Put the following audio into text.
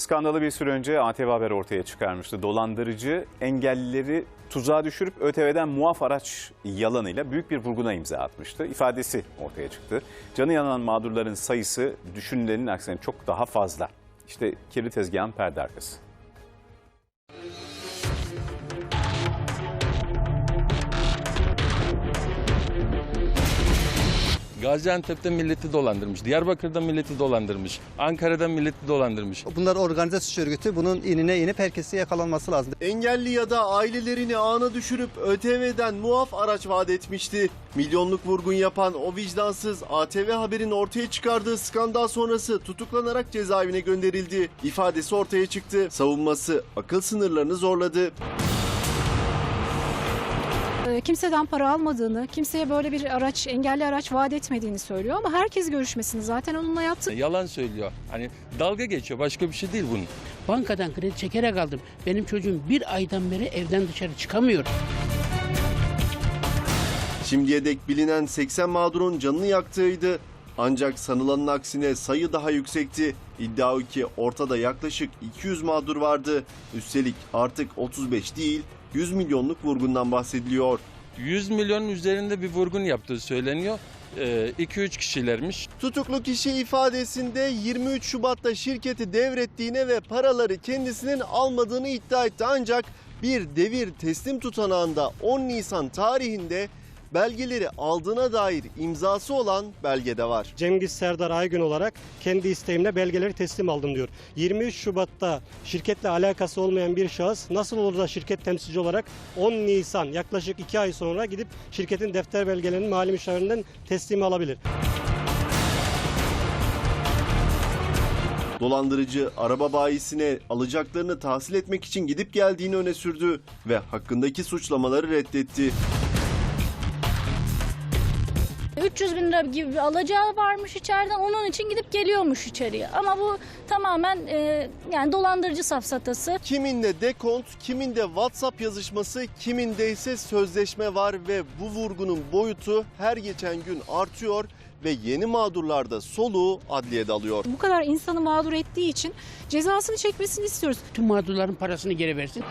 Skandalı bir süre önce ATV Haber ortaya çıkarmıştı. Dolandırıcı engellileri tuzağa düşürüp ÖTV'den muaf araç yalanıyla büyük bir vurguna imza atmıştı. İfadesi ortaya çıktı. Canı yanan mağdurların sayısı düşünülenin aksine çok daha fazla. İşte kirli tezgahın perde arkası. Gaziantep'te milleti dolandırmış, Diyarbakır'da milleti dolandırmış, Ankara'da milleti dolandırmış. Bunlar organize suç örgütü. Bunun inine inip herkesi yakalanması lazım. Engelli ya da ailelerini ana düşürüp ÖTV'den muaf araç vaat etmişti. Milyonluk vurgun yapan o vicdansız ATV Haber'in ortaya çıkardığı skandal sonrası tutuklanarak cezaevine gönderildi. İfadesi ortaya çıktı. Savunması akıl sınırlarını zorladı. Ee, kimseden para almadığını, kimseye böyle bir araç, engelli araç vaat etmediğini söylüyor ama herkes görüşmesini zaten onunla yaptı. Yalan söylüyor. Hani dalga geçiyor. Başka bir şey değil bunun. Bankadan kredi çekerek aldım. Benim çocuğum bir aydan beri evden dışarı çıkamıyor. Şimdiye dek bilinen 80 mağdurun canını yaktığıydı. Ancak sanılanın aksine sayı daha yüksekti. İddia o ki ortada yaklaşık 200 mağdur vardı. Üstelik artık 35 değil 100 milyonluk vurgundan bahsediliyor. 100 milyonun üzerinde bir vurgun yaptığı söyleniyor. 2-3 kişilermiş. Tutuklu kişi ifadesinde 23 Şubat'ta şirketi devrettiğine ve paraları kendisinin almadığını iddia etti. Ancak bir devir teslim tutanağında 10 Nisan tarihinde belgeleri aldığına dair imzası olan belgede var. Cengiz Serdar Aygün olarak kendi isteğimle belgeleri teslim aldım diyor. 23 Şubat'ta şirketle alakası olmayan bir şahıs nasıl olur da şirket temsilci olarak 10 Nisan yaklaşık 2 ay sonra gidip şirketin defter belgelerini mali müşavirinin teslim alabilir. Dolandırıcı araba bayisine alacaklarını tahsil etmek için gidip geldiğini öne sürdü ve hakkındaki suçlamaları reddetti. 300 bin lira gibi bir alacağı varmış içeriden onun için gidip geliyormuş içeriye. Ama bu tamamen e, yani dolandırıcı safsatası. Kiminde dekont, kiminde WhatsApp yazışması, kiminde ise sözleşme var ve bu vurgunun boyutu her geçen gün artıyor ve yeni mağdurlarda soluğu adliyede alıyor. Bu kadar insanı mağdur ettiği için cezasını çekmesini istiyoruz. Tüm mağdurların parasını geri versin.